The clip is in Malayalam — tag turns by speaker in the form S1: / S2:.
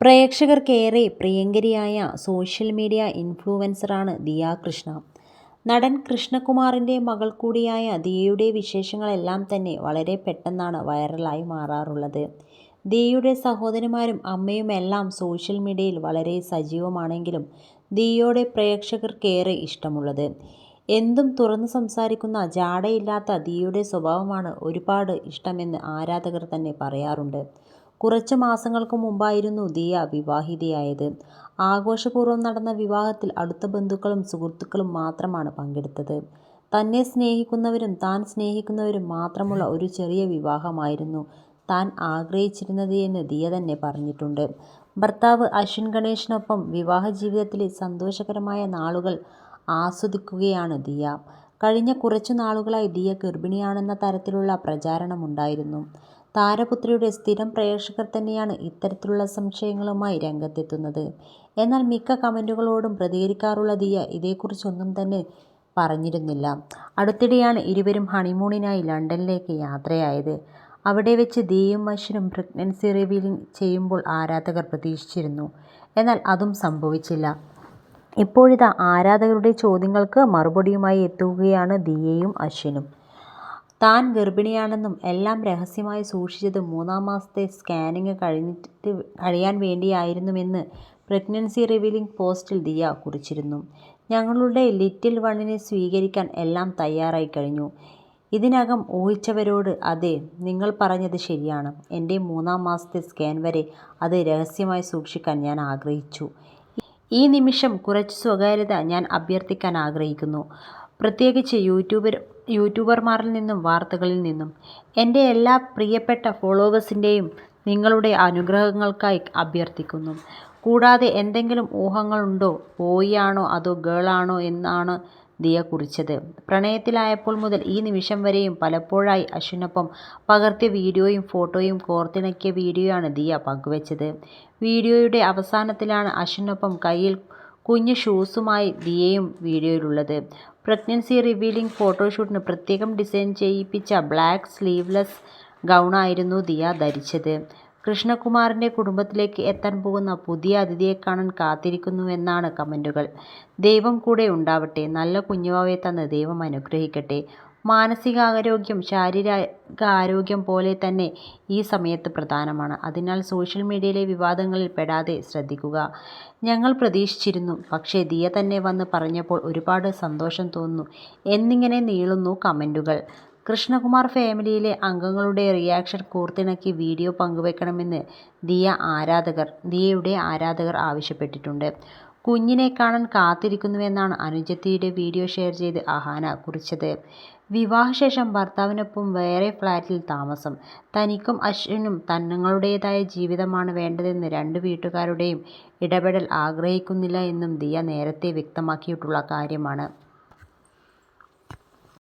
S1: പ്രേക്ഷകർക്കേറെ പ്രിയങ്കരിയായ സോഷ്യൽ മീഡിയ ഇൻഫ്ലുവൻസറാണ് ദിയ കൃഷ്ണ. നടൻ കൃഷ്ണകുമാറിന്റെ മകൾ കൂടിയായ ദിയയുടെ വിശേഷങ്ങളെല്ലാം തന്നെ വളരെ പെട്ടെന്നാണ് വൈറലായി മാറാറുള്ളത്. ദിയയുടെ സഹോദരന്മാരും അമ്മയുമെല്ലാം സോഷ്യൽ മീഡിയയിൽ വളരെ സജീവമാണെങ്കിലും ദിയയുടെ പ്രേക്ഷകർക്കേറെ ഇഷ്ടമുള്ളത് എന്തും തുറന്നു സംസാരിക്കുന്ന ജാടയില്ലാത്ത ദിയയുടെ സ്വഭാവമാണ് ഒരുപാട് ഇഷ്ടമെന്ന് ആരാധകർ തന്നെ പറയാറുണ്ട്. കുറച്ചു മാസങ്ങൾക്ക് മുമ്പായിരുന്നു ദിയ വിവാഹിതയായത്. ആഘോഷപൂർവം നടന്ന വിവാഹത്തിൽ അടുത്ത ബന്ധുക്കളും സുഹൃത്തുക്കളും മാത്രമാണ് പങ്കെടുത്തത്. തന്നെ സ്നേഹിക്കുന്നവരും താൻ സ്നേഹിക്കുന്നവരും മാത്രമുള്ള ഒരു ചെറിയ വിവാഹമായിരുന്നു താൻ ആഗ്രഹിച്ചിരുന്നത് എന്ന് ദിയ തന്നെ പറഞ്ഞിട്ടുണ്ട്. ഭർത്താവ് അശ്വിൻ ഗണേഷിനൊപ്പം വിവാഹ ജീവിതത്തിലെ സന്തോഷകരമായ നാളുകൾ ആസ്വദിക്കുകയാണ് ദിയ. കഴിഞ്ഞ കുറച്ചു നാളുകളായി ദിയ ഗർഭിണിയാണെന്ന തരത്തിലുള്ള പ്രചാരണമുണ്ടായിരുന്നു. താരപുത്രിയുടെ സ്ഥിരം പ്രേക്ഷകർ തന്നെയാണ് ഇത്തരത്തിലുള്ള സംശയങ്ങളുമായി രംഗത്തെത്തുന്നത്. എന്നാൽ മിക്ക കമന്റുകളോടും പ്രതികരിക്കാറുള്ള ദിയ ഇതേക്കുറിച്ചൊന്നും തന്നെ പറഞ്ഞിരുന്നില്ല. അടുത്തിടെയാണ് ഇരുവരും ഹണിമൂണിനായി ലണ്ടനിലേക്ക് യാത്രയായത്. അവിടെ വെച്ച് ദിയയും അശ്വിനും പ്രഗ്നൻസി റിവീലിംഗ് ചെയ്യുമ്പോൾ ആരാധകർ പ്രതീക്ഷിച്ചിരുന്നു. എന്നാൽ അതും സംഭവിച്ചില്ല. ഇപ്പോഴിതാ ആരാധകരുടെ ചോദ്യങ്ങൾക്ക് മറുപടിയുമായി എത്തുകയാണ് ദിയയും അശ്വിനും. താൻ ഗർഭിണിയാണെന്നും എല്ലാം രഹസ്യമായി സൂക്ഷിച്ചത് മൂന്നാം മാസത്തെ സ്കാനിങ് കഴിഞ്ഞിട്ട് കഴിയാൻ വേണ്ടിയായിരുന്നുവെന്ന് പ്രഗ്നൻസി റിവീലിംഗ് പോസ്റ്റിൽ ദിയ കുറിച്ചിരുന്നു. ഞങ്ങളുടെ ലിറ്റിൽ വണ്ണിനെ സ്വീകരിക്കാൻ എല്ലാം തയ്യാറായി കഴിഞ്ഞു. ഇതിനകം ഊഹിച്ചവരോട് അതെ നിങ്ങൾ പറഞ്ഞത് ശരിയാണ്. എന്റെ മൂന്നാം മാസത്തെ സ്കാൻ വരെ അത് രഹസ്യമായി സൂക്ഷിക്കാൻ ഞാൻ ആഗ്രഹിച്ചു. ഈ നിമിഷം കുറച്ച് സ്വകാര്യത ഞാൻ അഭ്യർത്ഥിക്കാൻ ആഗ്രഹിക്കുന്നു. പ്രത്യേകിച്ച് യൂട്യൂബർ യൂട്യൂബർമാരിൽ നിന്നും വാർത്തകളിൽ നിന്നും. എന്റെ എല്ലാ പ്രിയപ്പെട്ട ഫോളോവേഴ്സിന്റെയും നിങ്ങളുടെ അനുഗ്രഹങ്ങൾക്കായി അഭ്യർത്ഥിക്കുന്നു. കൂടാതെ എന്തെങ്കിലും ഊഹങ്ങളുണ്ടോ ബോയിയാണോ അതോ ഗേളാണോ എന്നാണ് ദിയ കുറിച്ചത്. പ്രണയത്തിലായപ്പോൾ മുതൽ ഈ നിമിഷം വരെയും പലപ്പോഴായി അശ്വിനൊപ്പം പകർത്തിയ വീഡിയോയും ഫോട്ടോയും കോർത്തിണക്കിയ വീഡിയോയാണ് ദിയ പങ്കുവച്ചത് വീഡിയോയുടെ അവസാനത്തിലാണ് അശ്വിനൊപ്പം കൈയിൽ കുഞ്ഞു ഷൂസുമായി ദിയയും വീഡിയോയിലുള്ളത്. പ്രഗ്നൻസി റിവീലിംഗ് ഫോട്ടോഷൂട്ടിന് പ്രത്യേകം ഡിസൈൻ ചെയ്യിപ്പിച്ച ബ്ലാക്ക് സ്ലീവ്ലെസ് ഗൗണായിരുന്നു ദിയ ധരിച്ചത്. കൃഷ്ണകുമാറിന്റെ കുടുംബത്തിലേക്ക് എത്താൻ പോകുന്ന പുതിയ അതിഥിയെ കാണാൻ കാത്തിരിക്കുന്നുവെന്നാണ് കമന്റുകൾ ദൈവം കൂടെ ഉണ്ടാവട്ടെ. നല്ല കുഞ്ഞുവാവയെ തന്ന് ദൈവം അനുഗ്രഹിക്കട്ടെ. മാനസികാരോഗ്യം ശാരീരിക ആരോഗ്യം പോലെ തന്നെ ഈ സമയത്ത് പ്രധാനമാണ്. അതിനാൽ സോഷ്യൽ മീഡിയയിലെ വിവാദങ്ങളിൽ പെടാതെ ശ്രദ്ധിക്കുക. ഞങ്ങൾ പ്രതീക്ഷിച്ചിരുന്നു. പക്ഷേ ദിയ തന്നെ വന്ന് പറഞ്ഞപ്പോൾ ഒരുപാട് സന്തോഷം തോന്നുന്നു എന്നിങ്ങനെ നീളുന്നു കമന്റുകൾ കൃഷ്ണകുമാർ ഫാമിലിയിലെ അംഗങ്ങളുടെ റിയാക്ഷൻ കോർത്തിണക്കി വീഡിയോ പങ്കുവെക്കണമെന്ന് ദിയ ആരാധകർ ദിയയുടെ ആരാധകർ ആവശ്യപ്പെട്ടിട്ടുണ്ട്. കുഞ്ഞിനെ കാണാൻ കാത്തിരിക്കുന്നുവെന്നാണ് അനുജത്തിയുടെ വീഡിയോ ഷെയർ ചെയ്ത് അഹാന കുറിച്ചത്. വിവാഹശേഷം ഭർത്താവിനൊപ്പം വേറെ ഫ്ലാറ്റിൽ താമസം. തനിക്കും അശ്വിനും തന്നങ്ങളുടേതായ ജീവിതമാണ് വേണ്ടതെന്ന് രണ്ട് വീട്ടുകാരുടെയും ഇടപെടൽ ആഗ്രഹിക്കുന്നില്ല എന്നും ദിയ നേരത്തെ വ്യക്തമാക്കിയിട്ടുള്ള കാര്യമാണ്.